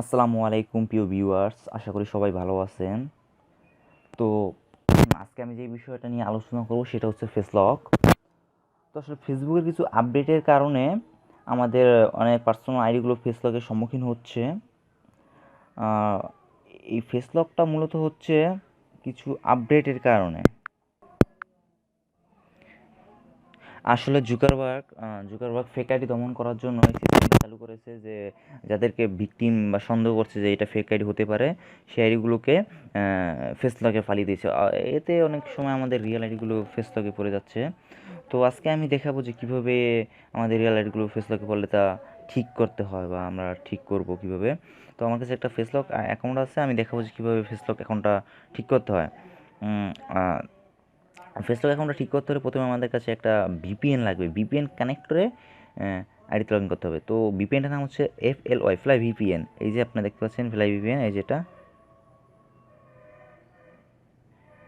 আসসালামু আলাইকুম, প্রিয় ভিউয়ার্স আশা করি সবাই ভালো আছেন। তো, আজকে আমি যে বিষয়টা নিয়ে আলোচনা করব সেটা হচ্ছে ফেসলক তো আসলে ফেসবুকের কিছু আপডেটের কারণে আমাদের অনেক পার্সোনাল আইডিগুলো ফেসলকের সম্মুখীন হচ্ছে। এই ফেসলকটা মূলত হচ্ছে কিছু আপডেটের কারণে। আসলে জুকারবার্গ জুকারবার্গ ফেক দমন করার জন্য এই চালু করেছে যে যাদেরকে ভিকটিম বা সন্দেহ করছে যে এটা ফেক আইডি হতে পারে, সেই আইডিগুলোকে ফেস লকে ফালিয়ে দিয়েছে। এতে অনেক সময় আমাদের রিয়েল আইডিগুলো ফেসলকে পড়ে যাচ্ছে। তো আজকে আমি দেখাবো যে কীভাবে আমাদের রিয়েল আইডিগুলো ফেসলকে পড়লে তা ঠিক করতে হয় বা আমরা ঠিক করব কীভাবে। তো আমার কাছে একটা ফেসলক অ্যাকাউন্ট আছে, আমি দেখাবো যে কীভাবে ফেসলক অ্যাকাউন্টটা ঠিক করতে হয়। ফেসলক অ্যাকাউন্টটা ঠিক করতে হলে প্রথমে আমাদের কাছে একটা ভিপিএন লাগবে। ভিপিএন কানেক্ট করে আইডিতে লগ ইন করতে হবে। তো ভিপিএনটার নাম হচ্ছে F L Y fly VPN এই যে আপনি দেখতে পাচ্ছেন ফ্লাই ভিপিএন এই যেটা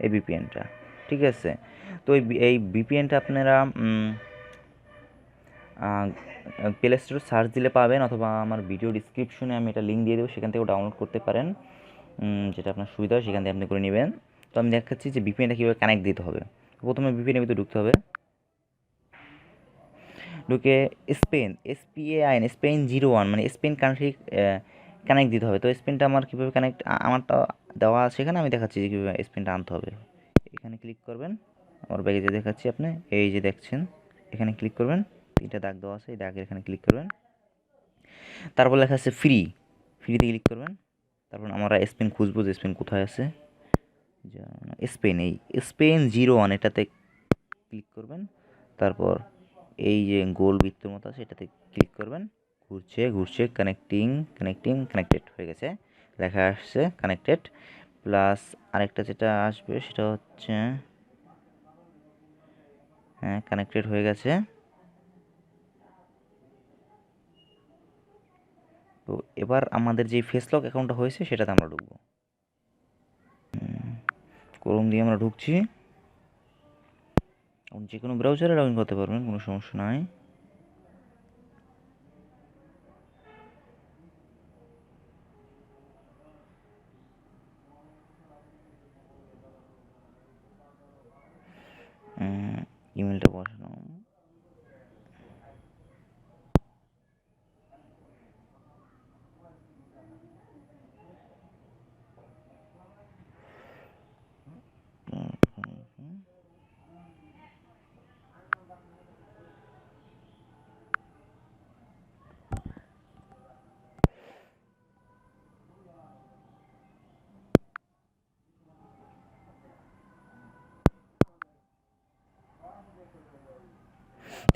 এই ভিপিএনটা ঠিক আছে? তো এই এই ভিপিএনটা আপনারা প্লে স্টোরে সার্চ দিলে পাবেন অথবা আমার ভিডিও ডিসক্রিপশনে আমি এটা লিঙ্ক দিয়ে দেবো, সেখান থেকেও ডাউনলোড করতে পারেন। যেটা আপনার সুবিধা হয়, সেখান থেকে আপনি করে নেবেন। তো আমি দেখাচ্ছি যে ভিপিএনটা কীভাবে কানেক্ট দিতে হবে। প্রথমে ভিপিএনের ভিতরে ঢুকতে হবে। ঢুকে Spain S P A I N Spain zero one মানে স্পেন কান্ট্রি কানেক্ট দিতে হবে। তো স্পেনটা আমার কীভাবে কানেক্ট আমারটা দেওয়া আছে এখানে, আমি দেখাচ্ছি যে কীভাবে স্পেনটা আনতে হবে। এখানে ক্লিক করবেন, আমার ব্যাগে যে দেখাচ্ছি আপনি, এই যে দেখছেন, এখানে ক্লিক করবেন, তিনটা দাগ দেওয়া আছে, এই দাগের এখানে ক্লিক করবেন। তারপর লেখা আছে ফ্রি ফ্রিতে ক্লিক করবেন। তারপর আমরা স্পেন খুঁজবো যে স্পেন কোথায় আছে। স্পেন, এই স্পেন জিরো ওয়ান এটাতে ক্লিক করবেন। তারপর এই যে গোল বৃত্তের মতো আছে, এটাতে ক্লিক করবেন। ঘুরছে ঘুরছে কানেক্টিং কানেক্টিং কানেক্টেড হয়ে গেছে। লেখা আসছে কানেক্টেড প্লাস আরেকটা যেটা আসবে, সেটা হচ্ছে হ্যাঁ কানেক্টেড হয়ে গেছে। তো এবার আমাদের যে ফেসলক অ্যাকাউন্টটা হয়েছে, সেটাতে আমরা ঢুকবো। ক্রোম দিয়ে আমরা ঢুকছি। আপনি যে কোনো ব্রাউজারে লগ ইন করতে পারবেন কোনো সমস্যা নাই। ইমেলটা বসানো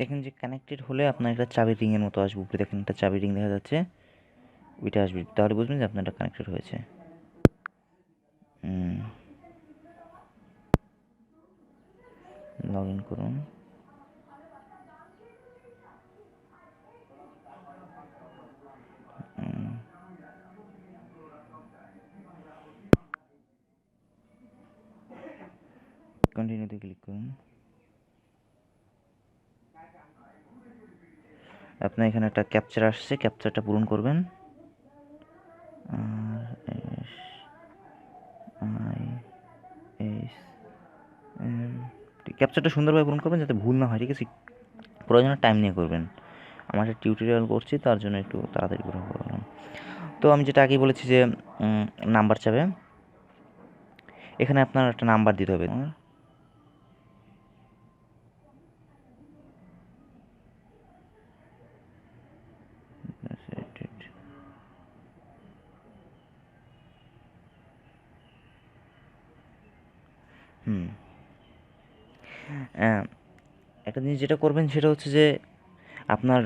দেখেন যে কানেক্টেড হলে আপনার একটা চাবি রিংয়ের মতো আসবে। উপরে দেখেন একটা চাবি রিং দেখা যাচ্ছে। ওইটা আসবে। তাহলে বুঝবেন যে আপনার এটা কানেক্টেড হয়েছে লগ ইন করুন। কন্টিনিউতে ক্লিক করুন। আপনার এখানে একটা ক্যাপচার আসছে ক্যাপচারটা পূরণ করবেন। আর ক্যাপচারটা সুন্দরভাবে পূরণ করবেন যাতে ভুল না হয়, ঠিক আছে? প্রয়োজনে টাইম নিয়ে করবেন। আমার একটা টিউটোরিয়াল করছি, তার জন্য একটু তাড়াতাড়ি করে করলাম। তো আমি যেটা আগেই বলেছি যে নাম্বার চাবে এখানে আপনার একটা নাম্বার দিতে হবে। হুম। একটা জিনিস যেটা করবেন সেটা হচ্ছে যে আপনার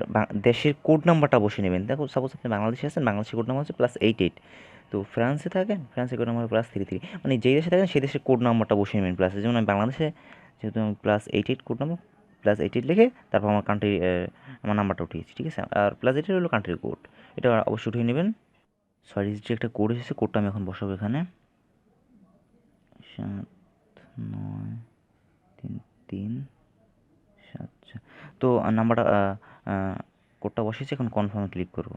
দেশের কোড নাম্বারটা বসে নেবেন। দেখো সাপোজ আপনি বাংলাদেশে আছেন, বাংলাদেশের কোড নাম্বার হচ্ছে প্লাস এইট এইট তো ফ্রান্সে থাকেন ফ্রান্সের code number plus three three মানে যেই দেশে থাকেন, সেই দেশের কোড নাম্বারটা বসে নেবেন প্লাস যেমন আমি বাংলাদেশে, যেহেতু আমি plus eight eight code number plus eight eight লিখে তারপর আমার কান্ট্রি আমার নাম্বারটা উঠিয়েছি, ঠিক আছে? আর প্লাস এইট হলো কান্ট্রির কোড এটা অবশ্যই উঠিয়ে নেবেন। সরি যে একটা কোড এসেছে কোডটা আমি এখন বসাবো এখানে। সাত নয়, তিন তিন, সাত তো নাম্বারটা কোডটা বসেছে এখন কনফার্মে ক্লিক করব।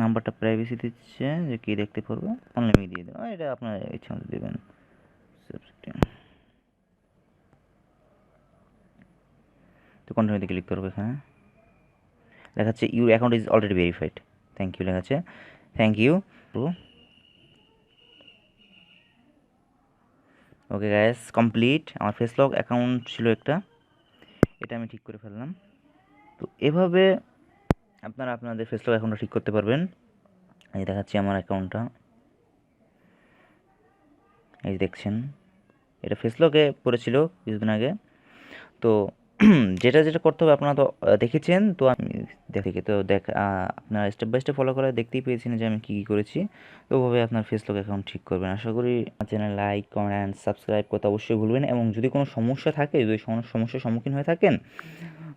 নাম্বারটা প্রাইভেসি দিচ্ছে, যে কী দেখতে পারব অনলাইনে দিয়ে দেবো। এটা আপনার ইচ্ছা মতো দেবেন। তো কন্টিনিউতে ক্লিক করব এখানে। লেখাচ্ছে your account is already verified thank you লেখাচ্ছে। Thank you okay গ্যাস কমপ্লিট আমার ফেসলক অ্যাকাউন্ট ছিল একটা। এটা আমি ঠিক করে ফেললাম। তো এভাবে আপনারা আপনাদের ফেসলক অ্যাকাউন্টটা ঠিক করতে পারবেন। এই দেখাচ্ছি আমার অ্যাকাউন্টটা এই দেখছেন। এটা ফেসলকে পড়েছিল কিছুদিন আগে। তো যেটা যেটা করতে হবে আপনারা তো দেখেছেন, তো আমি দেখে তো দেখ আপনারা স্টেপ বাই স্টেপ ফলো করে দেখতেই পেয়েছেন যে আমি কী কী করেছি। তো ওভাবে আপনার ফেসবুক অ্যাকাউন্ট ঠিক করবেন। আশা করি চ্যানেল লাইক কমেন্ট সাবস্ক্রাইব করতে অবশ্যই ভুলবেন এবং যদি কোনো সমস্যা থাকে, যদি সমস্যার সম্মুখীন হয়ে থাকেন,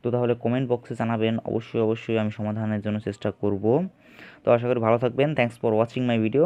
তো তাহলে কমেন্ট বক্সে জানাবেন। অবশ্যই অবশ্যই আমি সমাধানের জন্য চেষ্টা করব। তো আশা করি ভালো থাকবেন। Thanks for watching my video